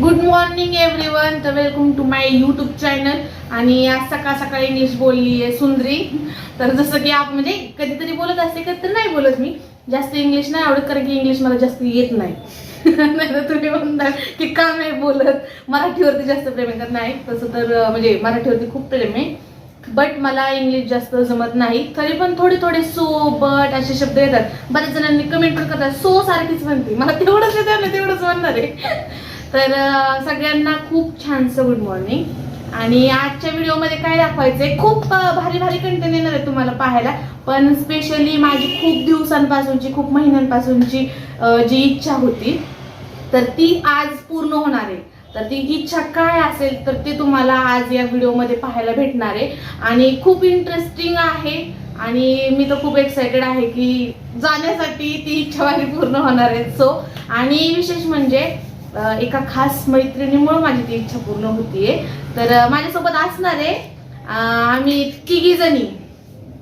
Good morning everyone तर welcome to my YouTube channel आणि आज सकाळ सकाळी इंग्लिश बोलली आहे सुंदरी. तर जसं की आप म्हणजे कधीतरी बोलत असते कधीतरी नाही बोलत मी. जास्त इंग्लिश नाही आवडत कारण की इंग्लिश मला जास्त येत नाही. नाही तर तुम्ही म्हणता की का नाही बोलत? मराठीवरती जास्त प्रेम आहे का नाही तसं तर म्हणजे मराठीवरती खूप प्रेम आहे. बट मला इंग्लिश जास्त जमत नाही. तरी पण थोडे थोडे सो बट असे शब्द येतात. बऱ्याच जणांनी कमेंट पण करतात सो सारखीच म्हणते. मला तेवढंच येतं ना तेवढंच म्हणणार आहे. तर सगळ्यांना खूप छानसं गुड मॉर्निंग आणि आजच्या व्हिडिओमध्ये काय दाखवायचंय? खूप भारी भारी कंटेंट येणार आहे तुम्हाला पाहायला. पण स्पेशली माझी खूप दिवसांपासूनची खूप महिन्यांपासूनची जी इच्छा होती तर ती आज पूर्ण होणार आहे. तर ती इच्छा काय असेल तर ते तुम्हाला आज या व्हिडिओमध्ये पाहायला भेटणार आहे. आणि खूप इंटरेस्टिंग आहे. आणि मी तर खूप एक्सायटेड आहे की जाण्यासाठी ती इच्छा माझी पूर्ण होणार आहे. सो आणि विशेष म्हणजे एका खास मैत्रिणीमुळे माझी ती इच्छा पूर्ण होतीये. तर माझ्यासोबत असणार आहे. आम्ही तिघी जणी.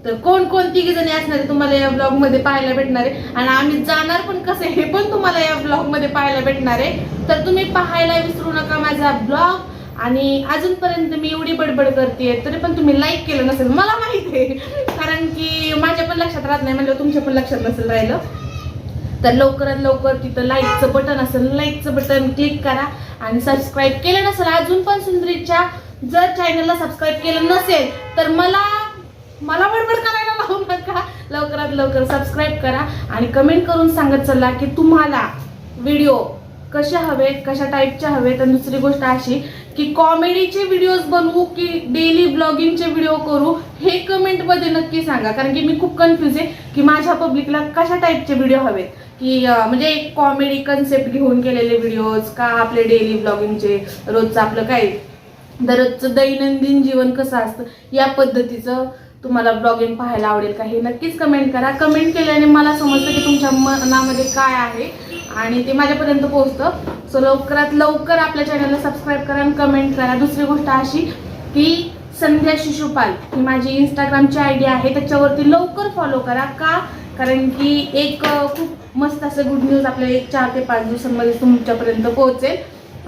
तर कोण कोण तिघी जणी असणार आहे तुम्हाला या ब्लॉगमध्ये पाहायला भेटणार आहे. आणि आम्ही जाणार पण कसं हे पण तुम्हाला या ब्लॉगमध्ये पाहायला भेटणार आहे. तर तुम्ही पाहायला विसरू नका माझा ब्लॉग आणि अजूनपर्यंत मी एवढी बडबड करते तरी पण तुम्ही लाईक केलं नसेल. मला माहिती आहे. कारण की माझ्या पण लक्षात राहत नाही म्हणजे तुमच्या पण लक्षात नसेल राहिलं. तर लवकरात लवकर तिथं लाईकचं बटन असेल लाईकचं बटन क्लिक करा आणि सबस्क्राईब केलं नसेल अजून पण सुंदरीच्या जर चॅनलला सबस्क्राईब केलं नसेल तर मला मला बडबड करायला लावू नका. लवकरात लवकर सबस्क्राईब करा आणि कमेंट करून सांगत चला की तुम्हाला व्हिडिओ कशा हवेत कशा टाईपच्या हवेत? आणि दुसरी गोष्ट अशी की कॉमेडीचे व्हिडिओज बनवू की डेली ब्लॉगिंगचे व्हिडिओ करू हे कमेंटमध्ये नक्की सांगा. कारण की मी खूप कन्फ्युज आहे की माझ्या पब्लिकला कशा टाईपचे व्हिडिओ हवेत? की म्हणजे एक कॉमेडी कन्सेप्ट घेऊन केलेले व्हिडिओज का आपले डेली ब्लॉगिंगचे रोजचं आपलं काय? दररोजचं दैनंदिन जीवन कसं असतं या पद्धतीचं तुम्हाला ब्लॉगिंग पाहायला आवडेल का हे नक्कीच कमेंट करा. कमेंट केल्याने मला समजतं की तुमच्या मनामध्ये काय आहे आणि ते माझ्यापर्यंत पोहोचतं. सो लवकरात लवकर आपल्या चॅनलला सबस्क्राईब करा आणि कमेंट करा. दुसरी गोष्ट अशी की संध्या शिशुपाल ही माझी इंस्टाग्रामची आय डी आहे. त्याच्यावरती लवकर फॉलो करा. का? कारण की एक खूप मस्त असं गुड न्यूज आपल्याला एक चार ते पाच दिवसांमध्ये तुमच्यापर्यंत पोहोचेल.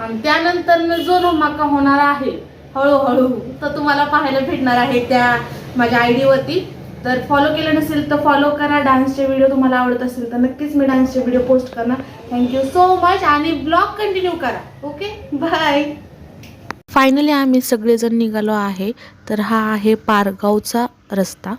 आणि त्यानंतर जो धमाका होणार आहे हळूहळू तर तुम्हाला पाहायला भेटणार आहे त्या माझ्या आय डीवरती. तर फॉलो केलं नसेल तर फॉलो करा. डान्सचे व्हिडिओ तुम्हाला आवडत असेल तर नक्कीच मी डान्सचे व्हिडिओ पोस्ट करणार. थँक्यू सो मच आणि ब्लॉग कंटिन्यू करा. ओके बाय फायनली आम्ही सगळेजण निघालो आहे. तर हा आहे पारगावचा रस्ता.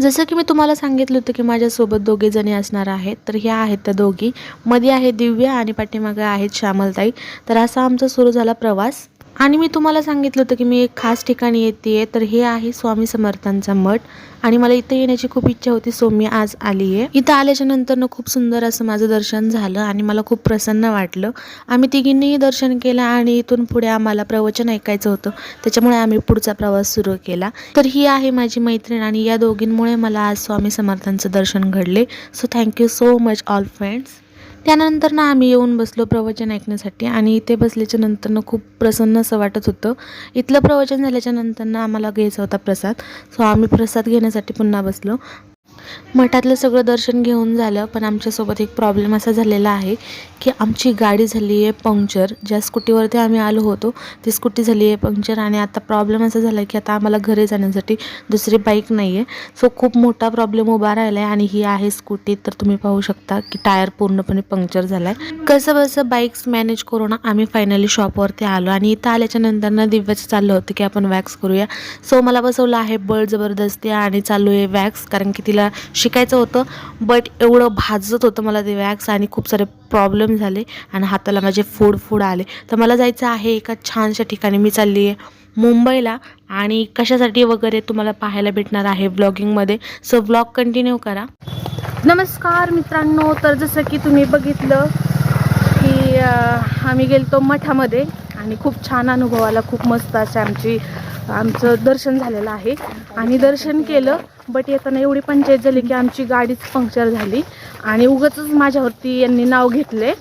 जसं की मी तुम्हाला सांगितलं होतं की माझ्यासोबत दोघे जणी असणार आहेत तर ह्या आहेत त्या दोघी. मध्ये आहे दिव्या आणि पाठीमागे आहेत श्यामलताई. तर असा आमचा सुरू झाला प्रवास. आणि मी तुम्हाला सांगितलं होतं की मी एक खास ठिकाणी येते तर हे आहे स्वामी समर्थांचा मठ. आणि मला इथं येण्याची खूप इच्छा होती सो मी आज आली आहे इथं आल्याच्यानंतर खूप सुंदर असं माझं दर्शन झालं आणि मला खूप प्रसन्न वाटलं. आम्ही तिघींनीही दर्शन केलं आणि इथून पुढे आम्हाला प्रवचन ऐकायचं होतं. त्याच्यामुळे आम्ही पुढचा प्रवास सुरू केला. तर ही आहे माझी मैत्रीण आणि या दोघींमुळे मला आज स्वामी समर्थांचं दर्शन घडले. So thank you so much all friends त्यानंतर ना आम्ही येऊन बसलो प्रवचन ऐकण्यासाठी आणि इथे बसल्याच्या नंतरनं खूप प्रसन्न असं वाटत होतं. इथलं प्रवचन झाल्याच्या नंतरनं आम्हाला घ्यायचा होता प्रसाद. सो आम्ही प्रसाद घेण्यासाठी पुन्हा बसलो. मठातलं सगळं दर्शन घेऊन झालं पण आमच्यासोबत एक प्रॉब्लेम असा झालेला आहे की आमची गाडी झाली आहे पंक्चर. ज्या स्कूटीवरती आम्ही आलो होतो ती स्कूटी झाली आहे पंक्चर आणि आता प्रॉब्लेम असा झाला आहे की आता आम्हाला घरी जाण्यासाठी दुसरी बाईक नाही आहे सो खूप मोठा प्रॉब्लेम उभा राहिला आहे आणि ही आहे स्कूटी. तर तुम्ही पाहू शकता की टायर पूर्णपणे पंक्चर झाला आहे कसं बसं बाईक्स मॅनेज करून आम्ही फायनली शॉपवरती आलो आणि इथं आल्याच्या नंतरनं दिव्याचं चाललं होतं की आपण वॅक्स करूया. सो मला बसवलं आहे बळ जबरदस्ती आणि चालू आहे वॅक्स कारण की तिला शिकायचं होतं. बट एवढं भाजत होतं मला ते वॅक्स आणि खूप सारे प्रॉब्लेम झाले आणि हाताला माझे फूड फूड आले. तर मला जायचं आहे एका छानशा ठिकाणी. मी चालली आहे मुंबईला आणि कशासाठी वगैरे तुम्हाला पाहायला भेटणार आहे ब्लॉगिंगमध्ये सो ब्लॉग कंटिन्यू करा. नमस्कार मित्रांनो तर जसं की तुम्ही बघितलं की आम्ही गेलतो मठामध्ये आणि खूप छान अनुभव आला खूप मस्त अशी आमची आमचं दर्शन झालेलं आहे. आणि दर्शन केलं बट येताना एवढी पंचायत झाली की आमची गाडीच पंक्चर झाली. आणि उगाच माझ्यावरती यांनी नाव घेतले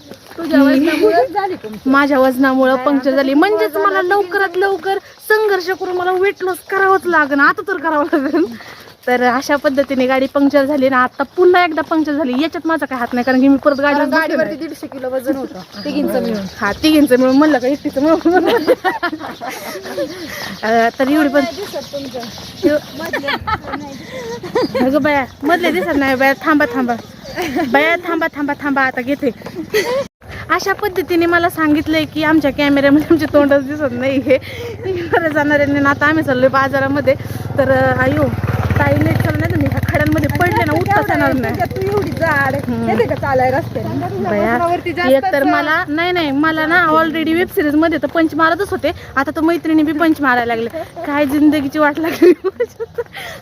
माझ्या वजनामुळं पंक्चर झाली. म्हणजेच मला लवकरात लवकर संघर्ष करून मला वेट लॉस करावंच लागेल आता तर करावं लागेल. तर अशा पद्धतीने गाडी पंक्चर झाली ना आता पुन्हा एकदा पंक्चर झाली. याच्यात माझा काय हात नाही कारण की मी परत गाडी गाडीवरती दीडशे किलो वजन होतं. तिघींचं मिळून. हा तिघींचं मिळून म्हणलं का एकटीचं मिळून तर एवढी पण अगं बाया मधले दिसत नाही. बाया थांबा थांबा. बाया थांबा थांबा थांबा. आता घेते. अशा पद्धतीने मला सांगितलंय की आमच्या कॅमेऱ्यामध्ये आमचे तोंडच दिसत नाही हे बरं जाणाऱ्यांनी ना आता आम्ही चाललोय बाजारामध्ये. तर आयो ताई नीट चालू नाही ह्या खड्यांमध्ये पडले ना उठताच येणार नाही. त्याच्यात तू एवढी जाड येते का चालाय रस्त्याने बया एक तर मला नाही नाही मला ना ऑलरेडी वेब सिरीजमध्ये तर पंच मारतच होते. आता तर मैत्रिणी बी पंच मारायला लागले. काय जिंदगीची वाट लागली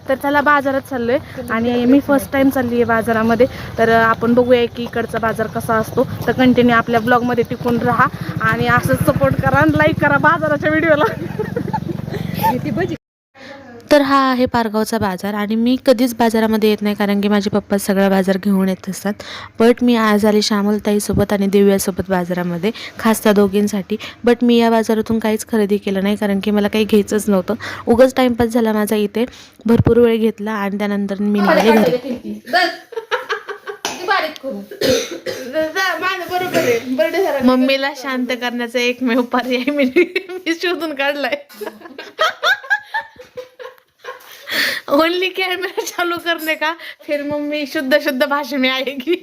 तर चला बाजारात चाललोय. आणि मी फर्स्ट टाइम चालली आहे बाजारामध्ये. तर आपण बघूया की इकडचा बाजार कसा असतो. तर कंटिन्यू आपल्या ब्लॉगमध्ये टिकून राहा. आणि असंच सपोर्ट करा लाईक करा बाजाराच्या व्हिडिओला तर हा आहे पारगावचा बाजार आणि मी कधीच बाजारामध्ये येत नाही कारण की माझे पप्पा सगळा बाजार घेऊन येत असतात. बट मी आज आले श्यामलताईसोबत आणि दिव्यासोबत बाजारामध्ये खास त्या दोघींसाठी. बट मी या बाजारातून काहीच खरेदी केलं नाही कारण की मला काही घ्यायचंच नव्हतं. उगाच टाईमपास झाला माझा इथे भरपूर वेळ घेतला आणि त्यानंतर मी निघाले घरी. मम्मीला शांत करण्याचा एकमेव पर्याय मी मी शोधून काढलाय. ओनली कैमरा चालू करने का फिर मम्मी शुद्ध शुद्ध भाषा में आएगी।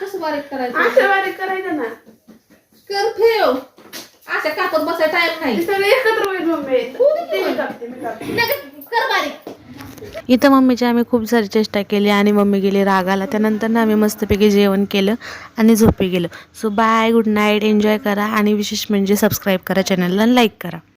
कसं बारीक करायचं कर अशा कापत बसाय टाइम नाही नका, कर बारीक. इथं मम्मीची आम्ही खूप सारी चेष्टा केली आणि मम्मी गेली रागाला. त्यानंतर ना आम्ही मस्तपैकी जेवण केलं आणि झोपी गेलो. So bye good night enjoy करा आणि विशेष म्हणजे सबस्क्राईब करा चॅनलला लाईक करा.